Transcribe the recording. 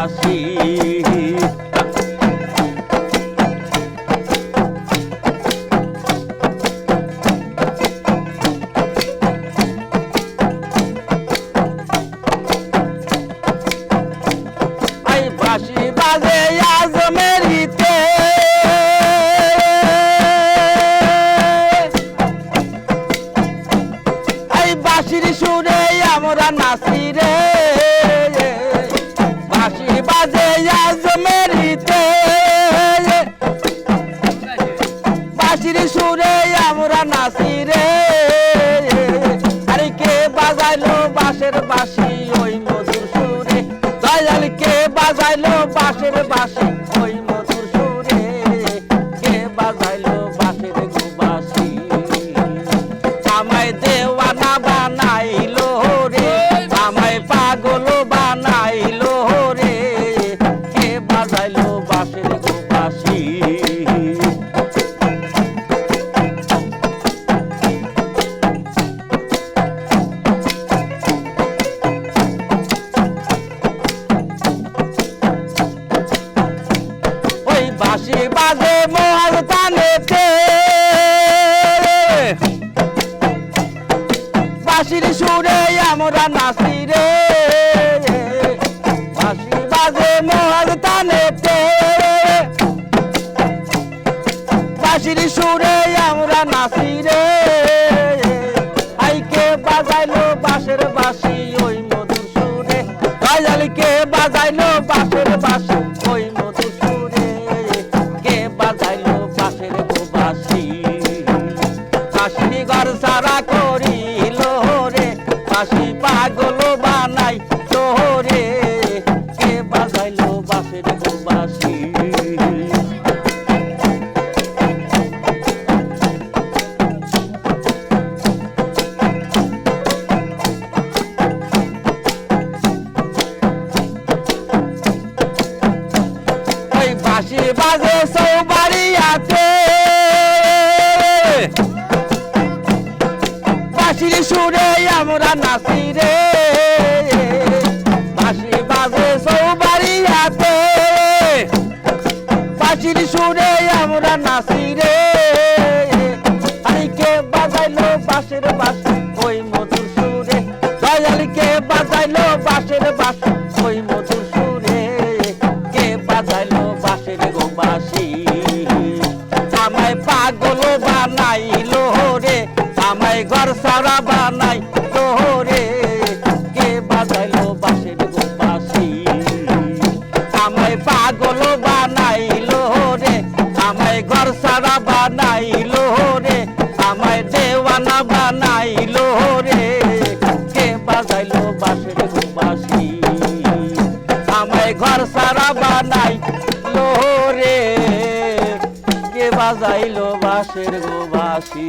I বাসি বাজে আজ মেরিতে। আই বাসির সুরে আমরা নাচি রে। বাজে আজ মেরিতে সুরে আমরা নাচি রে আরে কে বাজাইলো বাঁশের বাসি ওই মধুর সুরে? দয়াল কে বাজাইলো বাঁশের বাসি ওই গুবাসি ওই বাঁশি বাজে মহাল তানেতে। বাঁশির সুরে আমরা নাচি রে। বাঁশি বাজে মহাল তানেতে। বাঁশির সুরে, আমরা নাচি রে আইকে বাজাইলো বাঁশের বাঁশি, ওই মধুর সুরে। দয়ালকে বাজাইলো বাঁশের বাঁশি, ওই মধুর সুরে। কে বাজাইলো বাঁশের বাঁশি বাঁশি ঘর সারা করিল রে, বাঁশি পাগল বানাই তোরে। কে বাজাইলো বাঁশের বাঁশি বাঁশি বাজে সৌবাড়িয়াতে বাঁশির সুরে আমরা নাচি রে। বাঁশি আমায় পাগল বানাইলো রে, আমায় ঘর সারা বানাই রে। কে বাজাইলো বাঁশের গো বাঁশি আমায় পাগল বানাইলো রে, আমায় ঘর সারা বানাইলো রে। আমায় দেওয়ানা বানাইলো রে। কে বাজাইলো বাঁশের গো বাঁশি আমায় ঘর সারা বানাইলো রে কে বাজাইলো বাঁশের গো বাঁশি